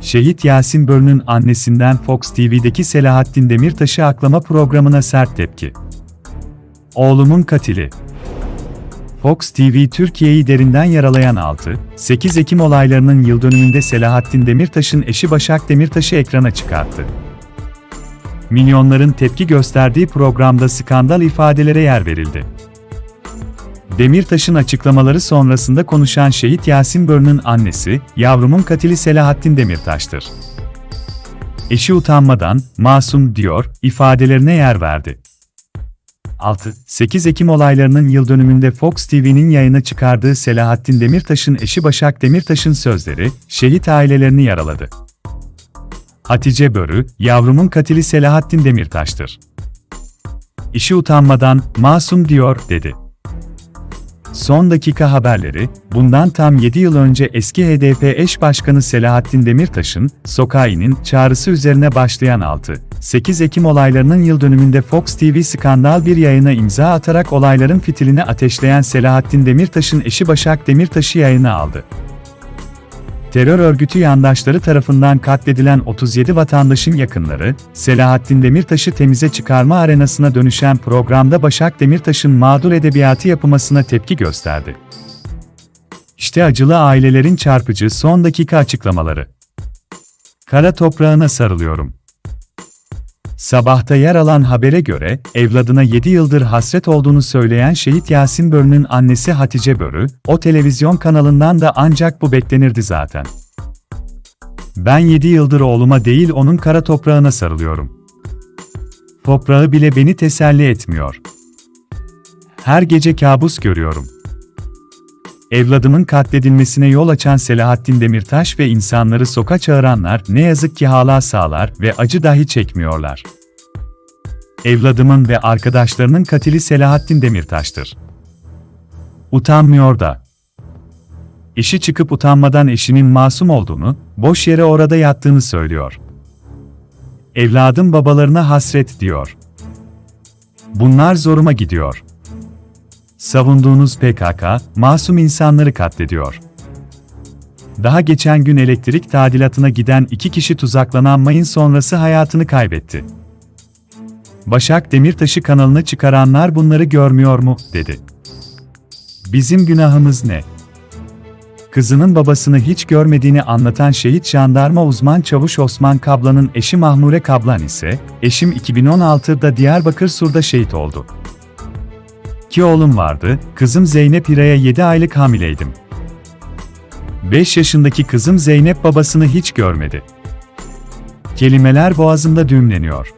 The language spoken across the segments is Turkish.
Şehit Yasin Börü'nün annesinden Fox TV'deki Selahattin Demirtaş'ı aklama programına sert tepki. Oğlumun katili. Fox TV Türkiye'yi derinden yaralayan 6, 8 Ekim olaylarının yıl dönümünde Selahattin Demirtaş'ın eşi Başak Demirtaş'ı ekrana çıkarttı. Milyonların tepki gösterdiği programda skandal ifadelere yer verildi. Demirtaş'ın açıklamaları sonrasında konuşan şehit Yasin Börü'nün annesi, yavrumun katili Selahattin Demirtaş'tır. Eşi utanmadan, masum diyor, ifadelerine yer verdi. 6-8 Ekim olaylarının yıl dönümünde Fox TV'nin yayına çıkardığı Selahattin Demirtaş'ın eşi Başak Demirtaş'ın sözleri, şehit ailelerini yaraladı. Hatice Börü, yavrumun katili Selahattin Demirtaş'tır. İşi utanmadan, masum diyor, dedi. Son dakika haberleri, bundan tam 7 yıl önce eski HDP eş başkanı Selahattin Demirtaş'ın, sokağa inin çağrısı üzerine başlayan 6, 8 Ekim olaylarının yıl dönümünde Fox TV skandal bir yayına imza atarak olayların fitilini ateşleyen Selahattin Demirtaş'ın eşi Başak Demirtaş'ı yayına aldı. Terör örgütü yandaşları tarafından katledilen 37 vatandaşın yakınları, Selahattin Demirtaş'ı temize çıkarma arenasına dönüşen programda Başak Demirtaş'ın mağdur edebiyatı yapılmasına tepki gösterdi. İşte acılı ailelerin çarpıcı son dakika açıklamaları. Kara toprağına sarılıyorum. Sabahta yer alan habere göre, evladına 7 yıldır hasret olduğunu söyleyen şehit Yasin Börü'nün annesi Hatice Börü, o televizyon kanalından da ancak bu beklenirdi zaten. Ben 7 yıldır oğluma değil onun kara toprağına sarılıyorum. Toprağı bile beni teselli etmiyor. Her gece kabus görüyorum. Evladımın katledilmesine yol açan Selahattin Demirtaş ve insanları soka çağıranlar ne yazık ki hala sağlar ve acı dahi çekmiyorlar. Evladımın ve arkadaşlarının katili Selahattin Demirtaş'tır. Utanmıyor da. Eşi çıkıp utanmadan eşinin masum olduğunu, boş yere orada yattığını söylüyor. Evladım babalarına hasret diyor. Bunlar zoruma gidiyor. Savunduğunuz PKK, masum insanları katlediyor. Daha geçen gün elektrik tadilatına giden iki kişi tuzaklanan mayın sonrası hayatını kaybetti. Başak Demirtaş'ı kanalına çıkaranlar bunları görmüyor mu, dedi. Bizim günahımız ne? Kızının babasını hiç görmediğini anlatan şehit jandarma uzman çavuş Osman Kablan'ın eşi Mahmure Kablan ise, eşim 2016'da Diyarbakır Sur'da şehit oldu. İki oğlum vardı, kızım Zeynep Hira'ya 7 aylık hamileydim. 5 yaşındaki kızım Zeynep babasını hiç görmedi. Kelimeler boğazımda düğümleniyor.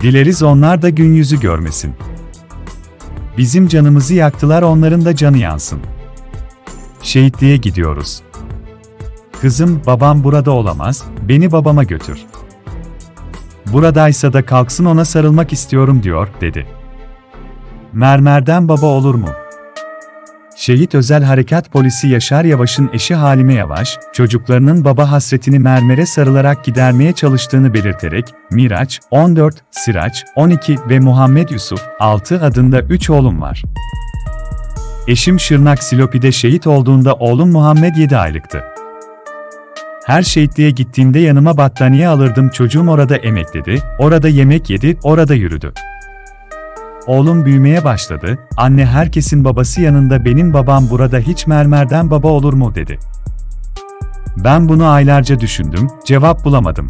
Dileriz onlar da gün yüzü görmesin. Bizim canımızı yaktılar onların da canı yansın. Şehitliğe gidiyoruz. Kızım, babam burada olamaz, beni babama götür. Buradaysa da kalksın ona sarılmak istiyorum diyor, dedi. Mermerden baba olur mu? Şehit Özel Harekat Polisi Yaşar Yavaş'ın eşi Halime Yavaş, çocuklarının baba hasretini mermere sarılarak gidermeye çalıştığını belirterek, Miraç, 14, Siraç, 12 ve Muhammed Yusuf, 6 adında 3 oğlum var. Eşim Şırnak Silopi'de şehit olduğunda oğlum Muhammed 7 aylıktı. Her şehitliğe gittiğimde yanıma battaniye alırdım çocuğum orada emekledi, orada yemek yedi, orada yürüdü. Oğlum büyümeye başladı, anne herkesin babası yanında benim babam burada hiç mermerden baba olur mu dedi. Ben bunu aylarca düşündüm, cevap bulamadım.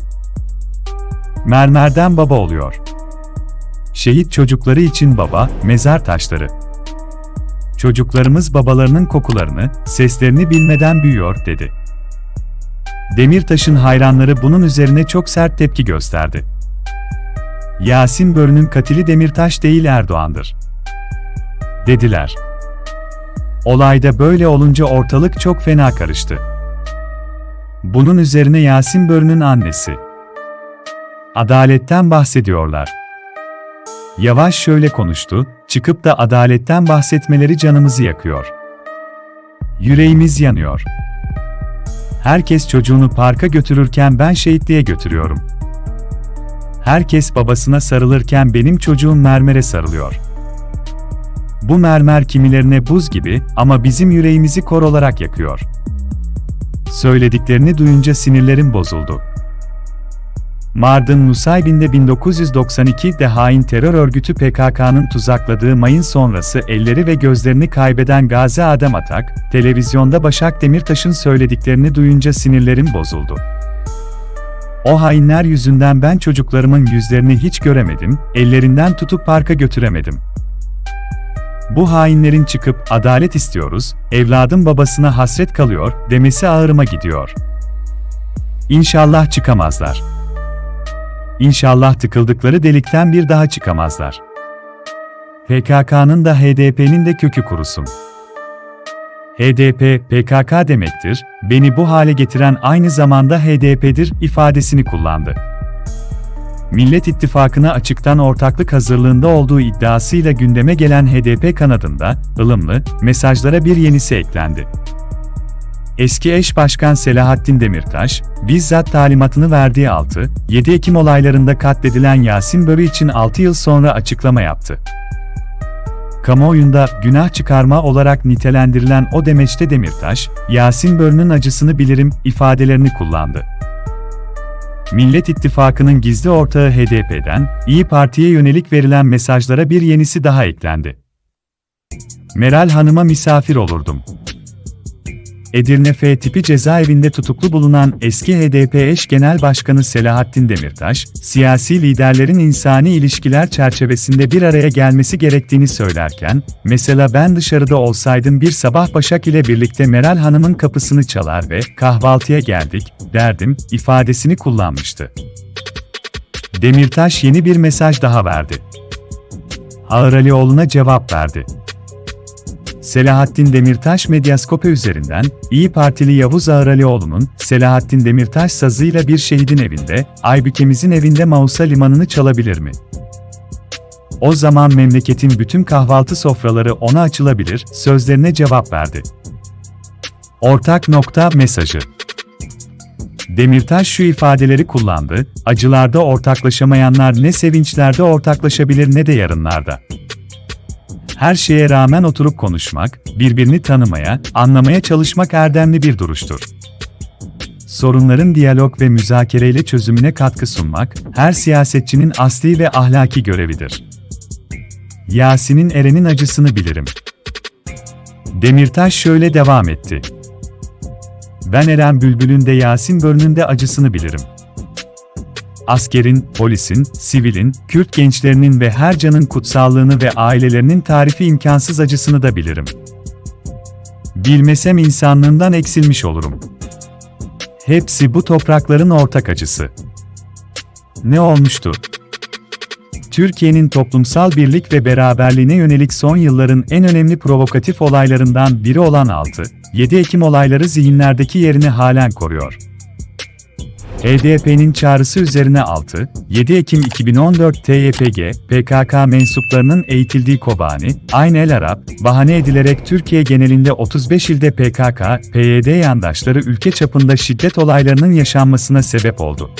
Mermerden baba oluyor. Şehit çocukları için baba, mezar taşları. Çocuklarımız babalarının kokularını, seslerini bilmeden büyüyor, dedi. Demirtaş'ın hayranları bunun üzerine çok sert tepki gösterdi. Yasin Börü'nün katili Demirtaş değil Erdoğan'dır. Dediler. Olayda böyle olunca ortalık çok fena karıştı. Bunun üzerine Yasin Börü'nün annesi. Adaletten bahsediyorlar. Yavaş şöyle konuştu, çıkıp da adaletten bahsetmeleri canımızı yakıyor. Yüreğimiz yanıyor. Herkes çocuğunu parka götürürken ben şehitliğe götürüyorum. Herkes babasına sarılırken benim çocuğum mermere sarılıyor. Bu mermer kimilerine buz gibi ama bizim yüreğimizi kor olarak yakıyor. Söylediklerini duyunca sinirlerim bozuldu. Mardin Nusaybin'de 1992'de hain terör örgütü PKK'nın tuzakladığı mayın sonrası elleri ve gözlerini kaybeden Gazi Adem Atak, televizyonda Başak Demirtaş'ın söylediklerini duyunca sinirlerim bozuldu. O hainler yüzünden ben çocuklarımın yüzlerini hiç göremedim, ellerinden tutup parka götüremedim. Bu hainlerin çıkıp adalet istiyoruz, evladım babasına hasret kalıyor demesi ağırıma gidiyor. İnşallah çıkamazlar. İnşallah tıkıldıkları delikten bir daha çıkamazlar. PKK'nın da HDP'nin de kökü kurusun. HDP, PKK demektir, beni bu hale getiren aynı zamanda HDP'dir ifadesini kullandı. Millet İttifakı'na açıktan ortaklık hazırlığında olduğu iddiasıyla gündeme gelen HDP kanadında, ılımlı, mesajlara bir yenisi eklendi. Eski eş başkan Selahattin Demirtaş, bizzat talimatını verdiği 6, 7 Ekim olaylarında katledilen Yasin Börü için 6 yıl sonra açıklama yaptı. Kamuoyunda günah çıkarma olarak nitelendirilen o demeçte Demirtaş, Yasin Börü'nün acısını bilirim ifadelerini kullandı. Millet İttifakı'nın gizli ortağı HDP'den, İyi Parti'ye yönelik verilen mesajlara bir yenisi daha eklendi. Meral Hanım'a misafir olurdum. Edirne F tipi cezaevinde tutuklu bulunan eski HDP eş genel başkanı Selahattin Demirtaş, siyasi liderlerin insani ilişkiler çerçevesinde bir araya gelmesi gerektiğini söylerken, mesela ben dışarıda olsaydım bir sabah Başak ile birlikte Meral Hanım'ın kapısını çalar ve kahvaltıya geldik, derdim, ifadesini kullanmıştı. Demirtaş yeni bir mesaj daha verdi. Ağıralioğlu'na cevap verdi. Selahattin Demirtaş Medyaskope üzerinden, İyi Partili Yavuz Ağralioğlu'nun, Selahattin Demirtaş sazıyla bir şehidin evinde, Aybükemizin evinde Mausa limanını çalabilir mi? O zaman memleketin bütün kahvaltı sofraları ona açılabilir, sözlerine cevap verdi. Ortak nokta mesajı. Demirtaş şu ifadeleri kullandı, acılarda ortaklaşamayanlar ne sevinçlerde ortaklaşabilir ne de yarınlarda. Her şeye rağmen oturup konuşmak, birbirini tanımaya, anlamaya çalışmak erdemli bir duruştur. Sorunların diyalog ve müzakereyle çözümüne katkı sunmak, her siyasetçinin asli ve ahlaki görevidir. Yasin'in Eren'in acısını bilirim. Demirtaş şöyle devam etti. Ben Eren Bülbül'ün de Yasin Börü'nün de acısını bilirim askerin, polisin, sivilin, Kürt gençlerinin ve her canın kutsallığını ve ailelerinin tarifi imkansız acısını da bilirim. Bilmesem insanlığından eksilmiş olurum. Hepsi bu toprakların ortak acısı. Ne olmuştu? Türkiye'nin toplumsal birlik ve beraberliğine yönelik son yılların en önemli provokatif olaylarından biri olan 6, 7 Ekim olayları zihinlerdeki yerini halen koruyor. HDP'nin çağrısı üzerine 6, 7 Ekim 2014 TYPG, PKK mensuplarının eğitildiği Kobani, Ayn el Arap, bahane edilerek Türkiye genelinde 35 ilde PKK, PYD yandaşları ülke çapında şiddet olaylarının yaşanmasına sebep oldu.